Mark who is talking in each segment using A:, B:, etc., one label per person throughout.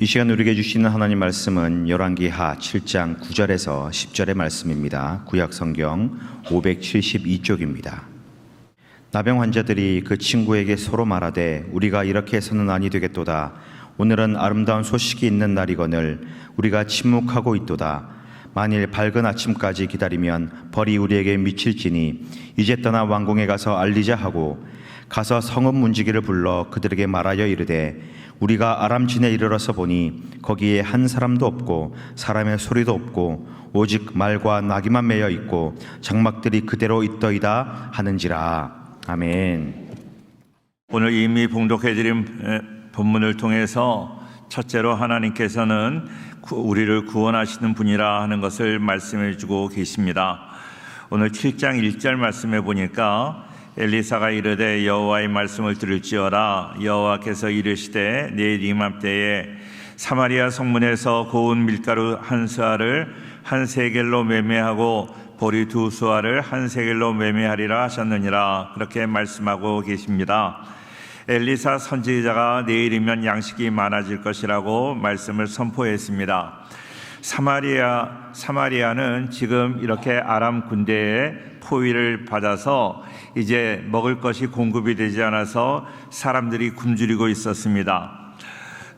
A: 이 시간 우리에게 주시는 하나님 말씀은 열왕기하 7장 9절에서 10절의 말씀입니다. 구약 성경 572쪽입니다. 나병 환자들이 그 친구에게 서로 말하되 우리가 이렇게 해서는 아니 되겠도다. 오늘은 아름다운 소식이 있는 날이거늘 우리가 침묵하고 있도다. 만일 밝은 아침까지 기다리면 벌이 우리에게 미칠지니 이제 떠나 왕궁에 가서 알리자 하고 가서 성읍 문지기를 불러 그들에게 말하여 이르되 우리가 아람진에 이르러서 보니 거기에 한 사람도 없고 사람의 소리도 없고 오직 말과 나귀만 매여 있고 장막들이 그대로 있더이다 하는지라 아멘.
B: 오늘 이미 봉독해드린 에, 본문을 통해서 첫째로 하나님께서는 구- 우리를 구원하시는 분이라 하는 것을 말씀해 주고 계십니다. 오늘 7장 1절 말씀해 보니까 엘리사가 이르되 여호와의 말씀을 들을지어다 여호와께서 이르시되 내일 이맘때에 사마리아 성문에서 고운 밀가루 한 수알을 한 세겔로 매매하고 보리 두 수알을 한 세겔로 매매하리라 하셨느니라 그렇게 말씀하고 계십니다. 엘리사 선지자가 내일이면 양식이 많아질 것이라고 말씀을 선포했습니다. 사마리아 사마리아는 지금 이렇게 아람 군대의 포위를 받아서 이제 먹을 것이 공급이 되지 않아서 사람들이 굶주리고 있었습니다.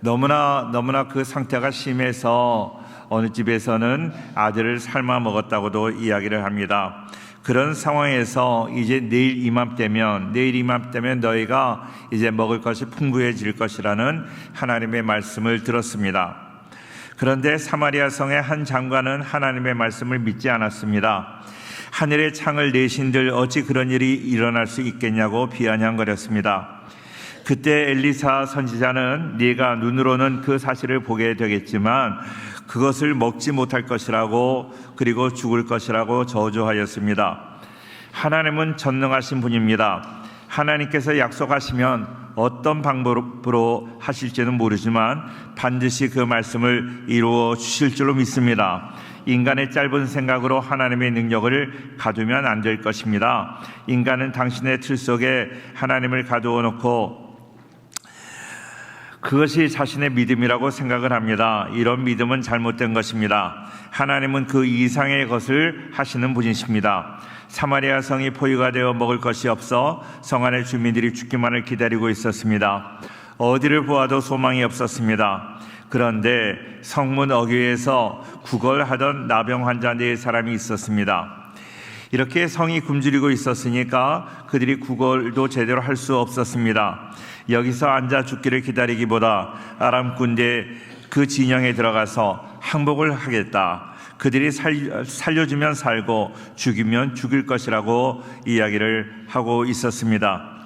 B: 너무나 너무나 그 상태가 심해서 어느 집에서는 아들을 삶아 먹었다고도 이야기를 합니다. 그런 상황에서 이제 내일 이맘때면 내일 이맘때면 너희가 이제 먹을 것이 풍부해질 것이라는 하나님의 말씀을 들었습니다. 그런데 사마리아 성의 한 장관은 하나님의 말씀을 믿지 않았습니다. 하늘의 창을 내신들 어찌 그런 일이 일어날 수 있겠냐고 비아냥거렸습니다. 그때 엘리사 선지자는 네가 눈으로는 그 사실을 보게 되겠지만 그것을 먹지 못할 것이라고 그리고 죽을 것이라고 저주하였습니다. 하나님은 전능하신 분입니다. 하나님께서 약속하시면 어떤 방법으로 하실지는 모르지만 반드시 그 말씀을 이루어 주실 줄로 믿습니다. 인간의 짧은 생각으로 하나님의 능력을 가두면 안 될 것입니다. 인간은 당신의 틀 속에 하나님을 가두어 놓고 그것이 자신의 믿음이라고 생각을 합니다. 이런 믿음은 잘못된 것입니다. 하나님은 그 이상의 것을 하시는 분이십니다. 사마리아 성이 포위가 되어 먹을 것이 없어 성 안의 주민들이 죽기만을 기다리고 있었습니다. 어디를 보아도 소망이 없었습니다. 그런데 성문 어귀에서 구걸하던 나병 환자 네 사람이 있었습니다. 이렇게 성이 굶주리고 있었으니까 그들이 구걸도 제대로 할 수 없었습니다. 여기서 앉아 죽기를 기다리기보다 아람 군대 그 진영에 들어가서 항복을 하겠다. 그들이 살, 살려주면 살고 죽이면 죽일 것이라고 이야기를 하고 있었습니다.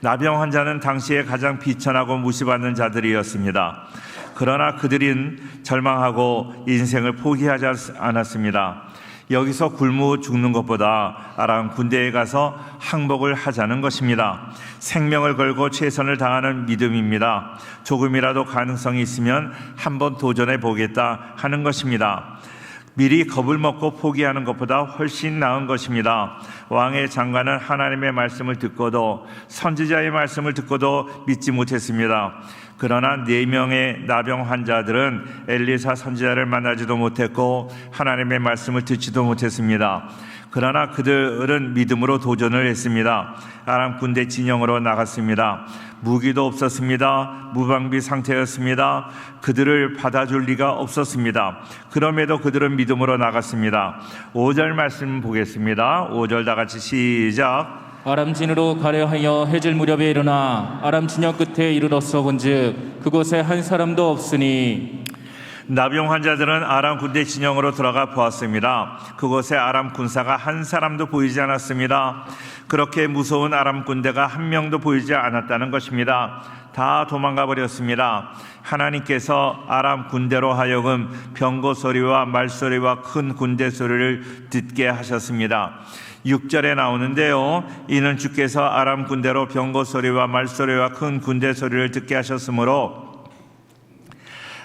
B: 나병 환자는 당시에 가장 비천하고 무시받는 자들이었습니다. 그러나 그들은 절망하고 인생을 포기하지 않았습니다. 여기서 굶어 죽는 것보다 아람 군대에 가서 항복을 하자는 것입니다. 생명을 걸고 최선을 다하는 믿음입니다. 조금이라도 가능성이 있으면 한번 도전해 보겠다 하는 것입니다. 미리 겁을 먹고 포기하는 것보다 훨씬 나은 것입니다. 왕의 장관은 하나님의 말씀을 듣고도 선지자의 말씀을 듣고도 믿지 못했습니다. 그러나 네 명의 나병 환자들은 엘리사 선지자를 만나지도 못했고 하나님의 말씀을 듣지도 못했습니다. 그러나 그들은 믿음으로 도전을 했습니다. 아람 군대 진영으로 나갔습니다. 무기도 없었습니다. 무방비 상태였습니다. 그들을 받아줄 리가 없었습니다. 그럼에도 그들은 믿음으로 나갔습니다. 5절 말씀 보겠습니다. 5절 다 같이 시작.
C: 아람진으로 가려 하여 해질 무렵에 일어나 아람 진영 끝에 이르렀어 본즉 그곳에 한 사람도 없으니
B: 나병 환자들은 아람 군대 진영으로 들어가 보았습니다. 그곳에 아람 군사가 한 사람도 보이지 않았습니다. 그렇게 무서운 아람 군대가 한 명도 보이지 않았다는 것입니다. 다 도망가 버렸습니다. 하나님께서 아람 군대로 하여금 병거 소리와 말소리와 큰 군대 소리를 듣게 하셨습니다. 6절에 나오는데요. 이는 주께서 아람 군대로 병거 소리와 말소리와 큰 군대 소리를 듣게 하셨으므로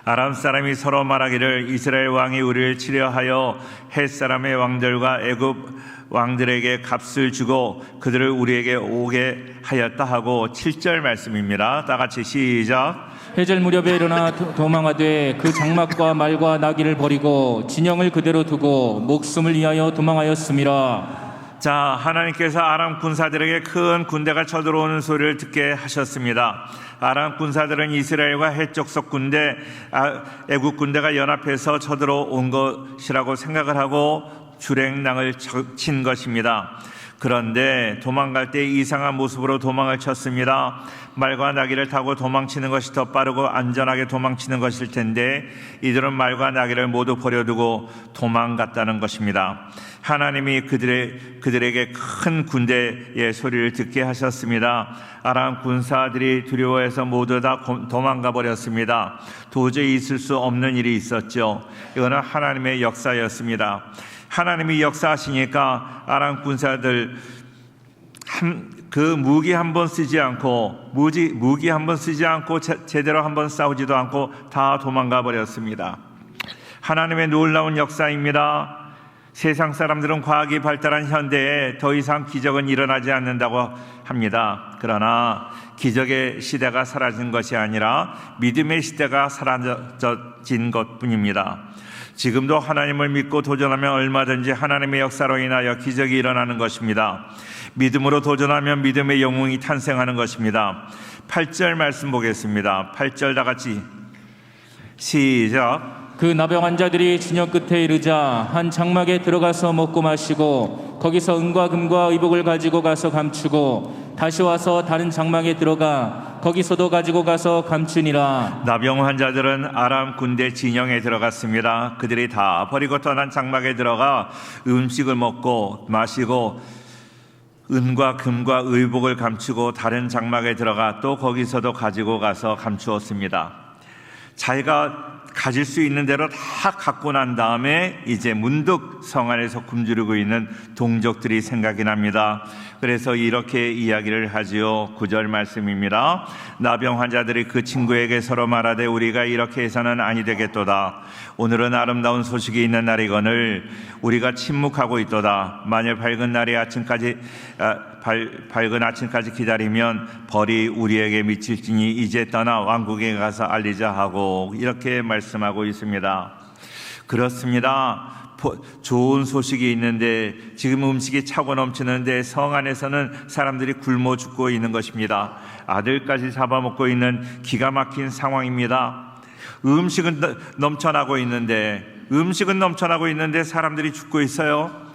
B: 아람 사람이 서로 말하기를 이스라엘 왕이 우리를 치려하여 헷 사람의 왕들과 애굽 왕들에게 값을 주고 그들을 우리에게 오게 하였다 하고 7절 말씀입니다. 다 같이 시작.
C: 해질 무렵에 일어나 도- 도망하되 그 장막과 말과 나귀를 버리고 진영을 그대로 두고 목숨을 위하여 도망하였음이라
B: 자, 하나님께서 아람 군사들에게 큰 군대가 쳐들어오는 소리를 듣게 하셨습니다. 아람 군사들은 이스라엘과 해적석 군대, 아, 애국 군대가 연합해서 쳐들어온 것이라고 생각을 하고 주랭낭을 쳐- 친 것입니다. 그런데 도망갈 때 이상한 모습으로 도망을 쳤습니다. 말과 나귀를 타고 도망치는 것이 더 빠르고 안전하게 도망치는 것일 텐데 이들은 말과 나귀를 모두 버려두고 도망갔다는 것입니다. 하나님이 그들의, 그들에게 큰 군대의 소리를 듣게 하셨습니다. 아람 군사들이 두려워해서 모두 다 고- 도망가 버렸습니다. 도저히 있을 수 없는 일이 있었죠. 이거는 하나님의 역사였습니다. 하나님이 역사하시니까 아람 군사들 한, 그 무기 한 번 쓰지 않고 무기, 무기 한 번 쓰지 않고 제, 제대로 한 번 싸우지도 않고 다 도망가 버렸습니다. 하나님의 놀라운 역사입니다. 세상 사람들은 과학이 발달한 현대에 더 이상 기적은 일어나지 않는다고 합니다. 그러나 기적의 시대가 사라진 것이 아니라 믿음의 시대가 사라진 것 뿐입니다. 지금도 하나님을 믿고 도전하면 얼마든지 하나님의 역사로 인하여 기적이 일어나는 것입니다. 믿음으로 도전하면 믿음의 영웅이 탄생하는 것입니다. 8절 말씀 보겠습니다. 8절 다 같이 시작.
C: 그 나병 환자들이 진영 끝에 이르자 한 장막에 들어가서 먹고 마시고 거기서 은과 금과 의복을 가지고 가서 감추고 다시 와서 다른 장막에 들어가 거기서도 가지고 가서 감추니라
B: 나병 환자들은 아람 군대 진영에 들어갔습니다. 그들이 다 버리고 떠난 장막에 들어가 음식을 먹고 마시고 은과 금과 의복을 감추고 다른 장막에 들어가 또 거기서도 가지고 가서 감추었습니다. 자기가 가질 수 있는 대로 다 갖고 난 다음에 이제 문득 성 안에서 굶주리고 있는 동족들이 생각이 납니다. 그래서 이렇게 이야기를 하지요. 구절 말씀입니다. 나병 환자들이 그 친구에게 서로 말하되 우리가 이렇게 해서는 아니 되겠도다. 오늘은 아름다운 소식이 있는 날이거늘 우리가 침묵하고 있도다. 만일 밝은 날이 아침까지 아, 밝, 밝은 아침까지 기다리면 벌이 우리에게 미칠지니 이제 떠나 왕국에 가서 알리자 하고 이렇게 말씀 하고 있습니다. 그렇습니다. 포- 좋은 소식이 있는데 지금 음식이 차고 넘치는데 성 안에서는 사람들이 굶어 죽고 있는 것입니다. 아들까지 잡아먹고 있는 기가 막힌 상황입니다. 음식은 넘- 넘쳐나고 있는데 음식은 넘쳐나고 있는데 사람들이 죽고 있어요.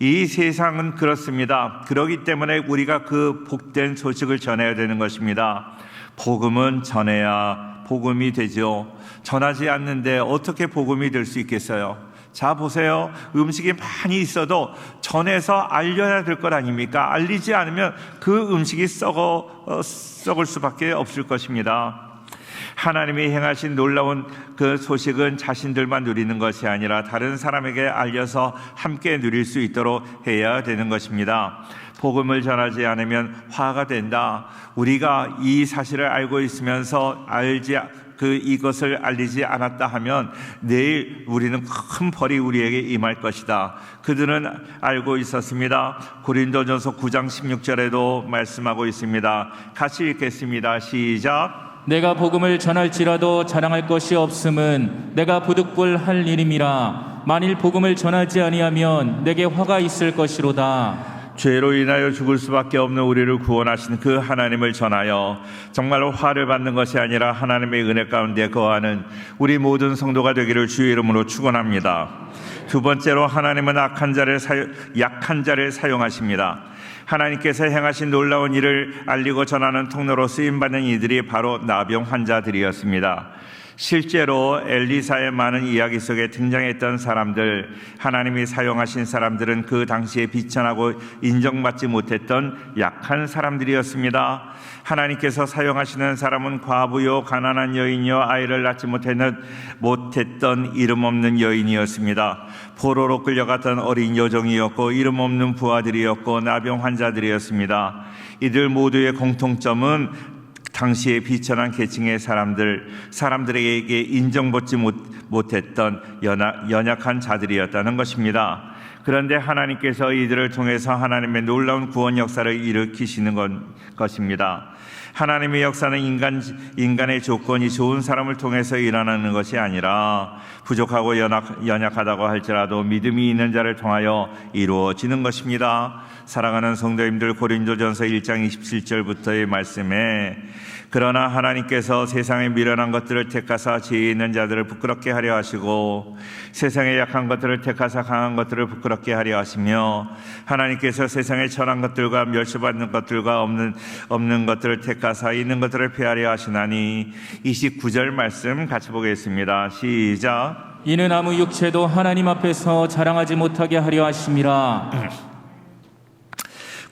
B: 이 세상은 그렇습니다. 그러기 때문에 우리가 그 복된 소식을 전해야 되는 것입니다. 복음은 전해야 복음이 되죠. 전하지 않는데 어떻게 복음이 될 수 있겠어요? 자, 보세요. 음식이 많이 있어도 전해서 알려야 될 것 아닙니까? 알리지 않으면 그 음식이 썩어, 어, 썩을 수밖에 없을 것입니다. 하나님이 행하신 놀라운 그 소식은 자신들만 누리는 것이 아니라 다른 사람에게 알려서 함께 누릴 수 있도록 해야 되는 것입니다. 복음을 전하지 않으면 화가 된다. 우리가 이 사실을 알고 있으면서 알지 그 이것을 알리지 않았다 하면 내일 우리는 큰 벌이 우리에게 임할 것이다. 그들은 알고 있었습니다. 고린도전서 9장 16절에도 말씀하고 있습니다. 같이 읽겠습니다. 시작.
C: 내가 복음을 전할지라도 자랑할 것이 없음은 내가 부득불할 일임이라 만일 복음을 전하지 아니하면 내게 화가 있을 것이로다
B: 죄로 인하여 죽을 수밖에 없는 우리를 구원하신 그 하나님을 전하여 정말로 화를 받는 것이 아니라 하나님의 은혜 가운데 거하는 우리 모든 성도가 되기를 주의 이름으로 축원합니다. 두 번째로 하나님은 악한 자를 사용, 약한 자를 사용하십니다. 하나님께서 행하신 놀라운 일을 알리고 전하는 통로로 쓰임 받는 이들이 바로 나병 환자들이었습니다. 실제로 엘리사의 많은 이야기 속에 등장했던 사람들, 하나님이 사용하신 사람들은 그 당시에 비천하고 인정받지 못했던 약한 사람들이었습니다. 하나님께서 사용하시는 사람은 과부요, 가난한 여인이요, 아이를 낳지 못했는, 못했던 이름 없는 여인이었습니다. 포로로 끌려갔던 어린 여종이었고, 이름 없는 부하들이었고, 나병 환자들이었습니다. 이들 모두의 공통점은 당시에 비천한 계층의 사람들, 사람들에게 인정받지 못, 못했던 연약, 연약 한 자들이었다는 것입니다. 그런데 하나님께서 이들을 통해서 하나님의 놀라운 구원 역사를 일으키시는 것, 것입니다. 하나님의 역사는 인간, 인간의 조건이 좋은 사람을 통해서 일어나는 것이 아니라 부족하고 연약, 연약하다고 할지라도 믿음이 있는 자를 통하여 이루어지는 것입니다. 사랑하는 성도님들 고린도전서 1장 27절부터의 말씀에 그러나 하나님께서 세상에 미련한 것들을 택하사 지혜 있는 자들을 부끄럽게 하려 하시고 세상에 약한 것들을 택하사 강한 것들을 부끄럽게 하려 하시며 하나님께서 세상에 천한 것들과 멸시받는 것들과 없는 없는 것들을 택하사 있는 것들을 피하려 하시나니 29절 말씀 같이 보겠습니다. 시작.
C: 이는 아무 육체도 하나님 앞에서 자랑하지 못하게 하려 하심이라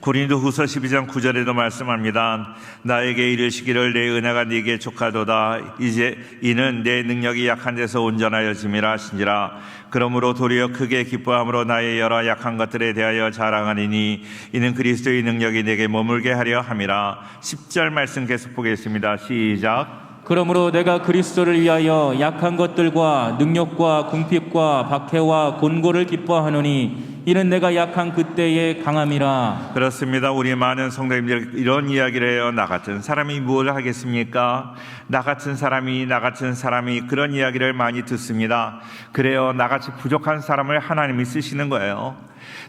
B: 고린도 후서 12장 9절에도 말씀합니다. 나에게 이르시기를 내 은혜가 네게 족하도다. 이제 이는 내 능력이 약한 데서 온전하여짐이라 하시니라. 그러므로 도리어 크게 기뻐함으로 나의 여러 약한 것들에 대하여 자랑하리니 이는 그리스도의 능력이 내게 머물게 하려 함이라. 10절 말씀 계속 보겠습니다. 시작.
C: 그러므로 내가 그리스도를 위하여 약한 것들과 능력과 궁핍과 박해와 곤고를 기뻐하노니 이는 내가 약한 그때의 강함이라
B: 그렇습니다. 우리 많은 성도님들 이런 이야기를 해요. 나 같은 사람이 뭘 하겠습니까? 나 같은 사람이 나 같은 사람이 그런 이야기를 많이 듣습니다. 그래요. 나같이 부족한 사람을 하나님이 쓰시는 거예요.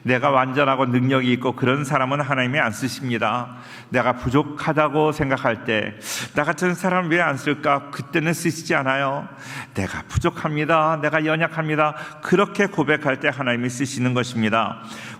B: 내가 완전하고 능력이 있고 그런 사람은 하나님이 안 쓰십니다. 내가 부족하다고 생각할 때 나 같은 사람 왜 안 쓸까? 그때는 쓰시지 않아요. 내가 부족합니다. 내가 연약합니다. 그렇게 고백할 때 하나님이 쓰시는 것입니다.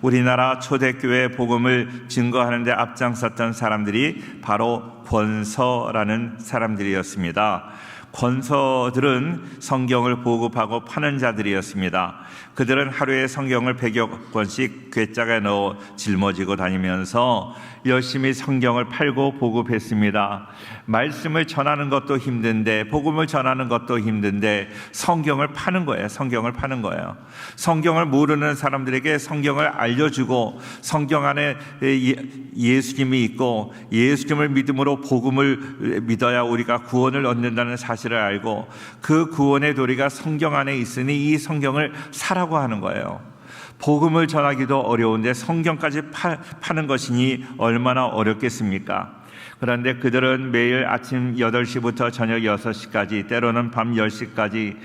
B: 우리나라 초대교회 복음을 증거하는데 앞장섰던 사람들이 바로 권서라는 사람들이었습니다. 권서들은 성경을 보급하고 파는 자들이었습니다. 그들은 하루에 성경을 100여 권씩 괴짝에 넣어 짊어지고 다니면서 열심히 성경을 팔고 보급했습니다. 말씀을 전하는 것도 힘든데 복음을 전하는 것도 힘든데 성경을 파는 거예요. 성경을 파는 거예요. 성경을 모르는 사람들에게 성경을 알려주고 성경 안에 예- 예수님이 있고 예수님을 믿음으로 복음을 믿어야 우리가 구원을 얻는다는 사실을 알고 그 구원의 도리가 성경 안에 있으니 이 성경을 사라고 하는 거예요. 복음을 전하기도 어려운데 성경까지 파, 파는 것이니 얼마나 어렵겠습니까? 그런데 그들은 매일 아침 8시부터 저녁 6시까지 때로는 밤 10시까지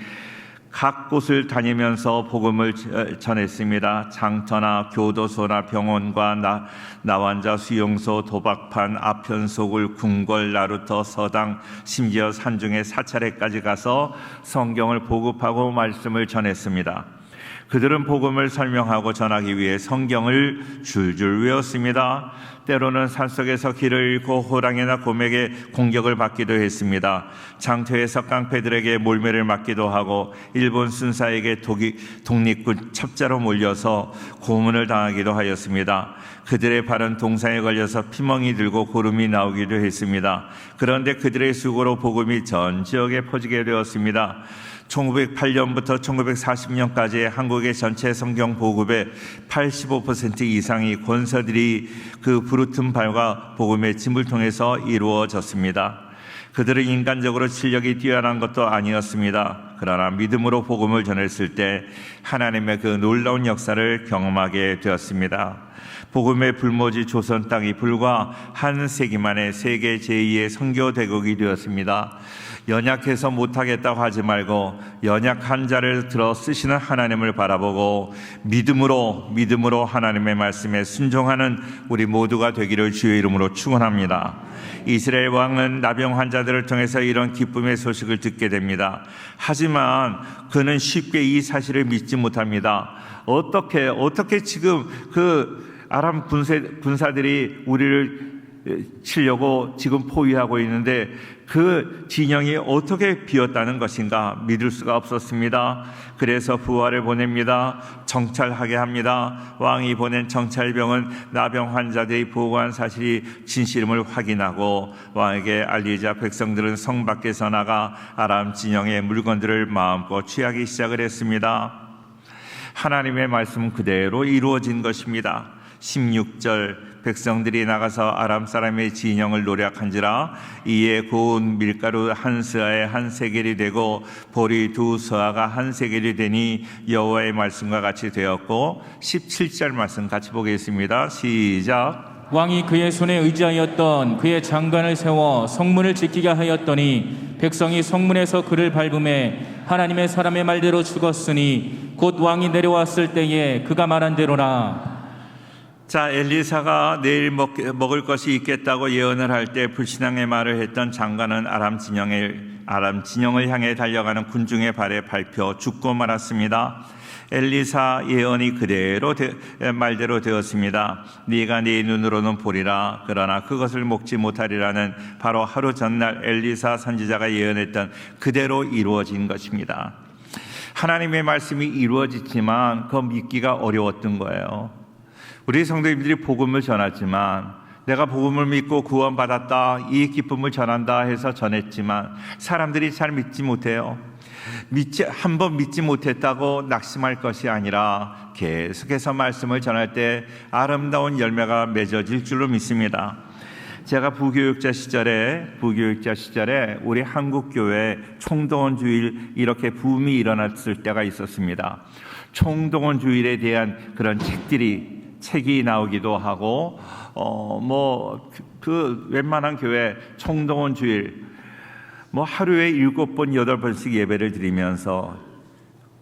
B: 각 곳을 다니면서 복음을 저- 전했습니다. 장터나 교도소나 병원과 나, 나환자 수용소, 도박판, 아편소굴, 궁궐, 나루터, 서당, 심지어 산중의 사찰에까지 가서 성경을 보급하고 말씀을 전했습니다. 그들은 복음을 설명하고 전하기 위해 성경을 줄줄 외웠습니다. 때로는 산속에서 길을 잃고 호랑이나 곰에게 공격을 받기도 했습니다. 장터에서 깡패들에게 몰매를 맞기도 하고 일본 순사에게 독이, 독립군 첩자로 몰려서 고문을 당하기도 하였습니다. 그들의 발은 동상에 걸려서 피멍이 들고 고름이 나오기도 했습니다. 그런데 그들의 수고로 복음이 전 지역에 퍼지게 되었습니다. 1908년부터 1940년까지 한국의 전체 성경 보급의 85% 이상이 권서들이 그 부르튼 발과 복음의 짐을 통해서 이루어졌습니다. 그들은 인간적으로 실력이 뛰어난 것도 아니었습니다. 그러나 믿음으로 복음을 전했을 때 하나님의 그 놀라운 역사를 경험하게 되었습니다. 복음의 불모지 조선 땅이 불과 한 세기 만에 세계 제2의 선교 대국이 되었습니다. 연약해서 못하겠다고 하지 말고 연약한 자를 들어 쓰시는 하나님을 바라보고 믿음으로 믿음으로 하나님의 말씀에 순종하는 우리 모두가 되기를 주의 이름으로 축원합니다. 이스라엘 왕은 나병 환자들을 통해서 이런 기쁨의 소식을 듣게 됩니다. 하지만 그는 쉽게 이 사실을 믿지 못합니다. 어떻게 어떻게 지금 그 아람 군세, 군사들이 우리를 치려고 지금 포위하고 있는데 그 진영이 어떻게 비었다는 것인가 믿을 수가 없었습니다. 그래서 부하를 보냅니다. 정찰하게 합니다. 왕이 보낸 정찰병은 나병 환자들이 보고한 사실이 진실임을 확인하고 왕에게 알리자 백성들은 성 밖에서 나가 아람 진영의 물건들을 마음껏 취하기 시작을 했습니다. 하나님의 말씀 그대로 이루어진 것입니다. 16절 백성들이 나가서 아람 사람의 진영을 노력한지라 이에 고운 밀가루 한 스아에 한 세겔이 되고 보리 두 스아가 한 세겔이 되니 여호와의 말씀과 같이 되었고 17절 말씀 같이 보겠습니다. 시작
C: 왕이 그의 손에 의지하였던 그의 장관을 세워 성문을 지키게 하였더니 백성이 성문에서 그를 밟음에 하나님의 사람의 말대로 죽었으니 곧 왕이 내려왔을 때에 그가 말한 대로라
B: 자, 엘리사가 내일 먹, 먹을 것이 있겠다고 예언을 할 때 불신앙의 말을 했던 장관은 아람 진영을 아람 진영을 향해 달려가는 군중의 발에 밟혀 죽고 말았습니다. 엘리사 예언이 그대로 되, 말대로 되었습니다. 네가 네 눈으로는 보리라 그러나 그것을 먹지 못하리라는 바로 하루 전날 엘리사 선지자가 예언했던 그대로 이루어진 것입니다. 하나님의 말씀이 이루어지지만 그 믿기가 어려웠던 거예요. 우리 성도님들이 복음을 전하지만 내가 복음을 믿고 구원받았다 이 기쁨을 전한다 해서 전했지만 사람들이 잘 믿지 못해요. 믿지 한번 믿지 못했다고 낙심할 것이 아니라 계속해서 말씀을 전할 때 아름다운 열매가 맺어질 줄로 믿습니다. 제가 부교육자 시절에 부교육자 시절에 우리 한국 교회 총동원 주일 이렇게 붐이 일어났을 때가 있었습니다. 총동원 주일에 대한 그런 책들이 책이 나오기도 하고 어 뭐 그 웬만한 교회 총동원 주일 뭐 하루에 일곱 번 여덟 번씩 예배를 드리면서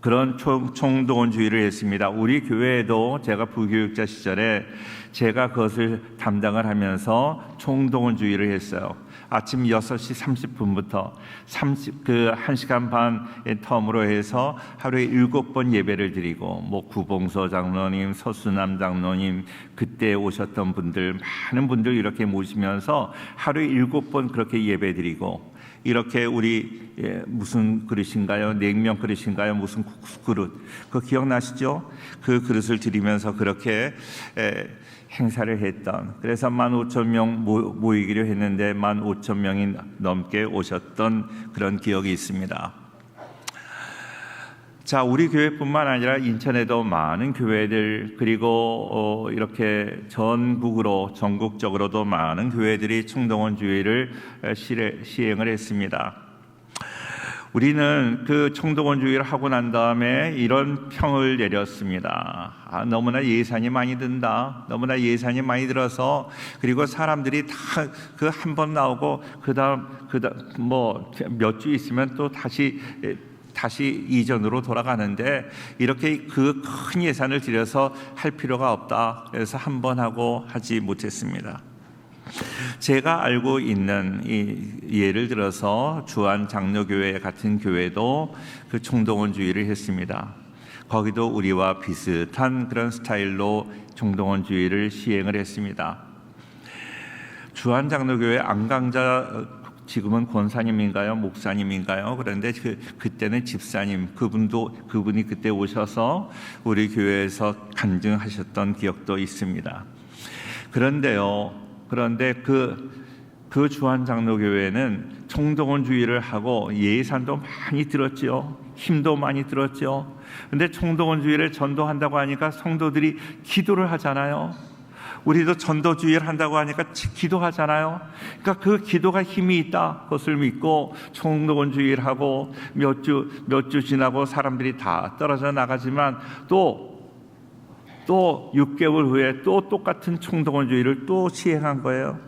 B: 그런 총, 총동원 주의를 했습니다. 우리 교회에도 제가 부교육자 시절에 제가 그것을 담당을 하면서 총동원 주의를 했어요. 아침 6시 30분부터 30, 그 1시간 반의 텀으로 해서 하루에 일곱 번 예배를 드리고 뭐 구봉서 장로님, 서수남 장로님 그때 오셨던 분들 많은 분들 이렇게 모시면서 하루에 일곱 번 그렇게 예배 드리고 이렇게 우리 예, 무슨 그릇인가요? 냉면 그릇인가요? 무슨 국수 그릇? 그 기억나시죠? 그 그릇을 드리면서 그렇게 에, 행사를 했던 그래서 만 오천 명 모이기로 했는데 만 오천 명이 넘게 오셨던 그런 기억이 있습니다. 자, 우리 교회뿐만 아니라 인천에도 많은 교회들 그리고 어, 이렇게 전국으로 전국적으로도 많은 교회들이 충동원 주의를 시행을 했습니다. 우리는 그 총동원 주의를 하고 난 다음에 이런 평을 내렸습니다. 아, 너무나 예산이 많이 든다. 너무나 예산이 많이 들어서 그리고 사람들이 다 그 한 번 나오고 그다음 그다음 뭐 몇 주 있으면 또 다시 다시 이전으로 돌아가는데 이렇게 그 큰 예산을 들여서 할 필요가 없다. 그래서 한 번 하고 하지 못했습니다. 제가 알고 있는 이 예를 들어서 주한 장로교회 같은 교회도 그 총동원주의를 했습니다. 거기도 우리와 비슷한 그런 스타일로 총동원주의를 시행을 했습니다. 주한 장로교회 안강자 지금은 권사님인가요, 목사님인가요? 그런데 그 그때는 집사님 그분도 그분이 그때 오셔서 우리 교회에서 간증하셨던 기억도 있습니다. 그런데요, 그런데 그, 그 주한 장로교회는 총동원 주의를 하고 예산도 많이 들었죠. 힘도 많이 들었죠. 근데 총동원 주의를 전도한다고 하니까 성도들이 기도를 하잖아요. 우리도 전도주의를 한다고 하니까 기도하잖아요. 그러니까 그 기도가 힘이 있다. 그것을 믿고 총동원주의를 하고 몇 주, 몇 주 지나고 사람들이 다 떨어져 나가지만 또 또 6개월 후에 또 똑같은 총동원주의를 또 시행한 거예요.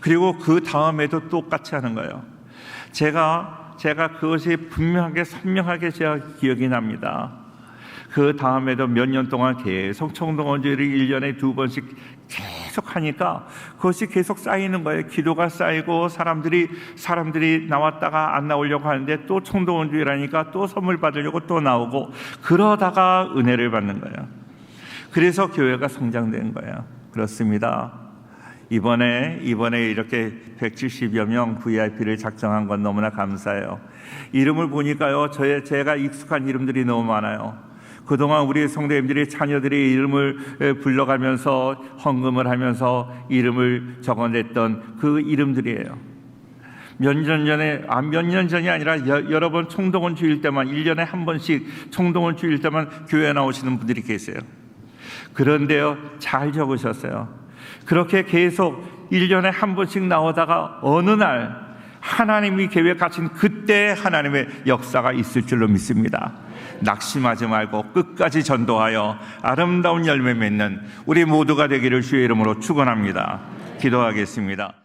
B: 그리고 그 다음에도 똑같이 하는 거예요. 제가 제가 그것이 분명하게 선명하게 제가 기억이 납니다. 그 다음에도 몇 년 동안 계속 총동원주의를 1년에 두 번씩 계속 하니까 그것이 계속 쌓이는 거예요. 기도가 쌓이고 사람들이 사람들이 나왔다가 안 나오려고 하는데 또 총동원주의라니까 또 선물 받으려고 또 나오고 그러다가 은혜를 받는 거예요. 그래서 교회가 성장된 거예요. 그렇습니다. 이번에 이번에 이렇게 170여 명 VIP를 작정한 건 너무나 감사해요. 이름을 보니까요, 저의 제가 익숙한 이름들이 너무 많아요. 그동안 우리 성도님들이 자녀들의 이름을 불러가면서 헌금을 하면서 이름을 적어냈던 그 이름들이에요. 몇년 전에, 아, 몇년 전이 아니라 여, 여러 번 총동원 주일 때만, 1년에 한 번씩 총동원 주일 때만 교회 나오시는 분들이 계세요. 그런데요, 잘 적으셨어요. 그렇게 계속 1년에 한 번씩 나오다가 어느 날 하나님이 계획하신 그때 하나님의 역사가 있을 줄로 믿습니다. 낙심하지 말고 끝까지 전도하여 아름다운 열매 맺는 우리 모두가 되기를 주의 이름으로 축원합니다. 기도하겠습니다.